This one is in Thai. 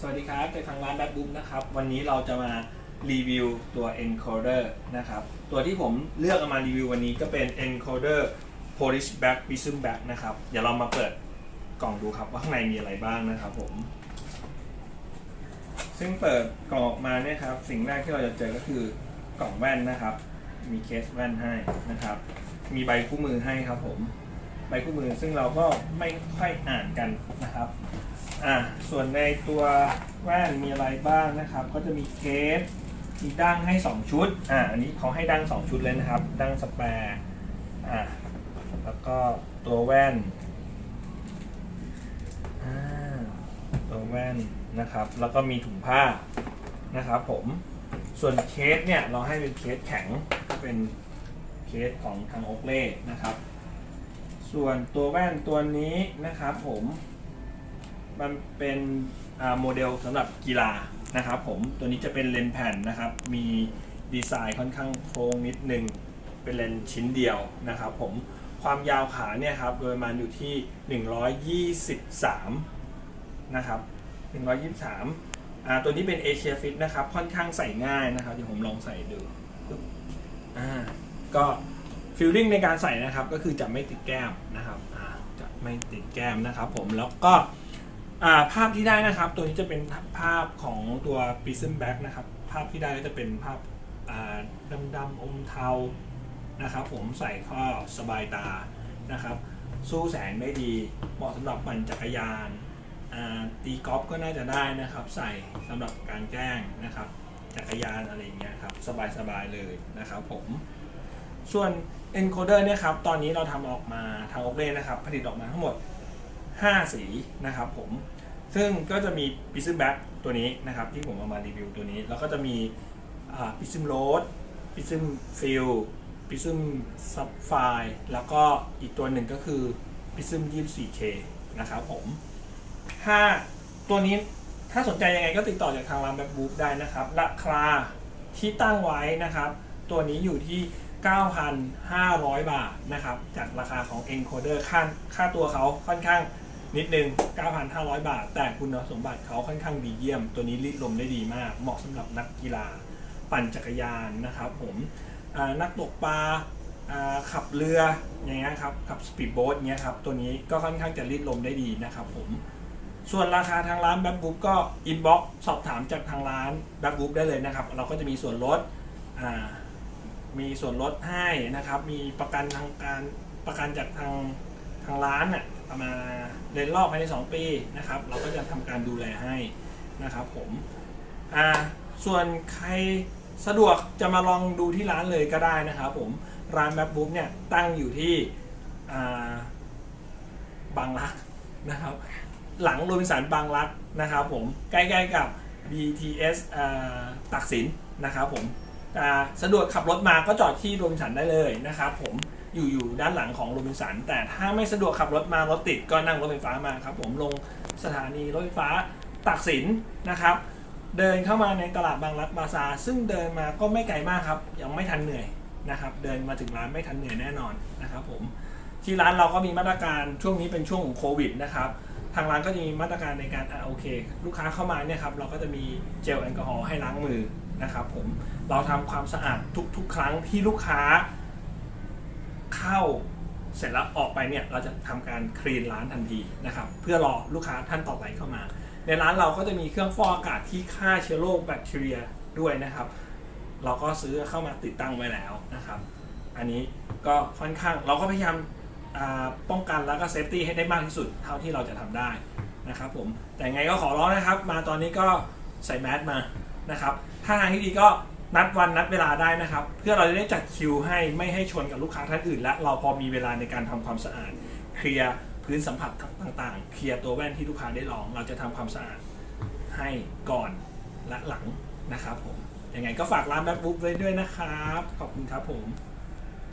สวัสดีครับจากทางร้านแบ็คบุ๊มนะครับ วันนี้เราจะมารีวิวตัว encoder นะครับ ตัวที่ผมเลือกเอามารีวิววันนี้ก็เป็น encoder polish back prism back นะครับ เดี๋ยวเรามาเปิดกล่องดูครับว่าข้างในมีอะไรบ้างนะครับผม ซึ่งเปิดกล่องออกมาเนี่ยครับ สิ่งแรกที่เราจะเจอก็คือกล่องแว่นนะครับ มีเคสแว่นให้นะครับ มีใบคู่มือให้ครับผม ใบคู่มือ ซึ่งเราก็ไม่ค่อยอ่านกันนะครับอ่าส่วนในตัวแว่นมีอะไรบ้างนะครับ ก็จะมีเคสมีดั้งให้ 2 ชุดอ่าอันนี้เขาให้ดั้ง2 ชุดเลยนะครับ ดั้งสแปร์อ่าแล้วก็ตัวแว่นอ่าตัวแว่นนะครับ แล้วก็มีถุงผ้านะครับผม ส่วนเคสเนี่ยเราให้เป็นเคสแข็ง เป็นเคสของทางโอเล่นะครับ ส่วนตัวแว่นตัวนี้นะครับผมมันเป็นโมเดลสำหรับกีฬานะครับผมตัวนี้จะเป็นเลนส์แผ่นนะครับ มีดีไซน์ค่อนข้างโค้งนิดนึง เป็นเลนส์ชิ้นเดียวนะครับผมความยาวขาเนี่ยครับโดยประมาณอยู่ที่ 123 นะครับ 123อ่าตัวนี้เป็น Asia Fit นะครับ ค่อนข้างใส่ง่ายนะครับ เดี๋ยวผมลองใส่ดูอ่าก็ ฟิลลิ่งในการใส่นะครับ ก็คือจะไม่ติดแก้มนะครับจะไม่ติดแก้มนะครับผมแล้วก็ภาพที่ได้นะครับ ตัวนี้จะเป็นภาพของตัว Prism Back นะครับ ภาพที่ได้ก็จะเป็นภาพดำๆอมเทานะครับ ผมใส่ข้อสบายตานะครับ สู้แสงได้ดีเหมาะสำหรับปั่นจักรยานตีกอล์ฟก็น่าจะได้นะครับ ใส่สำหรับการแจ้งนะครับ จักรยานอะไรอย่างเงี้ยครับ สบายๆเลยนะครับผมส่วน encoder เนี่ยครับ ตอนนี้เราทำออกมาทาง o อเล่นะครับ ผลิตออกมาทั้งหมด 5 สีนะครับผม ซึ่งก็จะมี Prism Back ตัวนี้นะครับ ที่ผมเอามารีวิวตัวนี้ แล้วก็จะมีอ่า Prism Road Prism Fill Prism Sapphire แล้วก็อีกตัวหนึ่งก็คือ Prism 24K นะครับผมถ้าตัวนี้ถ้าสนใจยังไงก็ติดต่อจากทางร้านแบบบุ๊กได้นะครับ ราคาที่ตั้งไว้นะครับ ตัวนี้อยู่ที่ 9,500 บาทนะครับ จากราคาของ encoder ค่าค่าตัวเขาค่อนข้างนิดนึง 9,500 บาท แต่คุณสมบัติเขาค่อนข้างดีเยี่ยม ตัวนี้รีดลมได้ดีมาก เหมาะสำหรับนักกีฬา ปั่นจักรยานนะครับผมนักตกปลาอ่าขับเรืออย่างเงี้ยครับขับสปีดโบ๊ทเงี้ยครับตัวนี้ก็ค่อนข้างจะรีดลมได้ดีนะครับผมส่วนราคาทางร้านแบ็คบุ๊กก็อินบ็อกสอบถามจากทางร้านแบ็คบุ๊กได้เลยนะครับ เราก็จะมีส่วนลดอ่า มีส่วนลดให้นะครับ มีประกันทางการประกันจากทางทางร้านน่ะประมาณเรนรอบภายใน 2 ปีนะครับ เราก็จะทำการดูแลให้นะครับผมอ่าส่วนใครสะดวกจะมาลองดูที่ร้านเลยก็ได้นะครับผมร้านแมปบุ๊กเนี่ยตั้งอยู่ที่อ่าบางรักนะครับ หลังโรบินสันบางรักนะครับผมใกล้ๆกับ BTS อ่าตักสินนะครับผม สะดวกขับรถมาก็จอดที่โรบินสันได้เลยนะครับผมอยู่อยู่ด้านหลังของโรบินสัน แต่ถ้าไม่สะดวกขับรถมารถติดก็นั่งรถไฟฟ้ามาครับผมลงสถานีรถไฟฟ้าตากสินนะครับ เดินเข้ามาในตลาดบางรักบาซาซึ่งเดินมาก็ไม่ไกลมากครับ ยังไม่ทันเหนื่อยนะครับ เดินมาถึงร้านไม่ทันเหนื่อยแน่นอนนะครับผมที่ร้านเราก็มีมาตรการช่วงนี้เป็นช่วงของโควิดนะครับทางร้านก็จะมีมาตรการในการอ่าโอเค ลูกค้าเข้ามาเนี่ยครับเราก็จะมีเจลแอลกอฮอล์ให้ล้างมือ นะครับผมเราทำความสะอาดทุกๆ ครั้งที่ลูกค้าเข้าเสร็จแล้วออกไปเนี่ยเราจะทำการคลีนร้านทันทีนะครับเพื่อรอลูกค้าท่านต่อไปเข้ามา ในร้านเราก็จะมีเครื่องฟอกอากาศที่ฆ่าเชื้อโรคแบคทีเรียด้วยนะครับ เราก็ซื้อเข้ามาติดตั้งไว้แล้วนะครับ อันนี้ก็ค่อนข้างเราก็พยายามป้องกันแล้วก็เซฟตี้ให้ได้มากที่สุดเท่าที่เราจะทำได้นะครับผมแต่ไงก็ขอร้องนะครับ มาตอนนี้ก็ใส่แมสมา นะครับ ถ้าทางที่ดีก็นัดวันนัดเวลาได้นะครับ เพื่อเราจะได้จัดคิวให้ไม่ให้ชนกับลูกค้าท่านอื่น และเราพอมีเวลาในการทำความสะอาด เคลียร์พื้นสัมผัสต่างๆ เคลียร์ตัวแว่นที่ลูกค้าได้ลอง เราจะทำความสะอาดให้ก่อนและหลังนะครับผมยังไงก็ฝากร้านแบ็คบุ๊กไว้ด้วยนะครับ ขอบคุณครับผม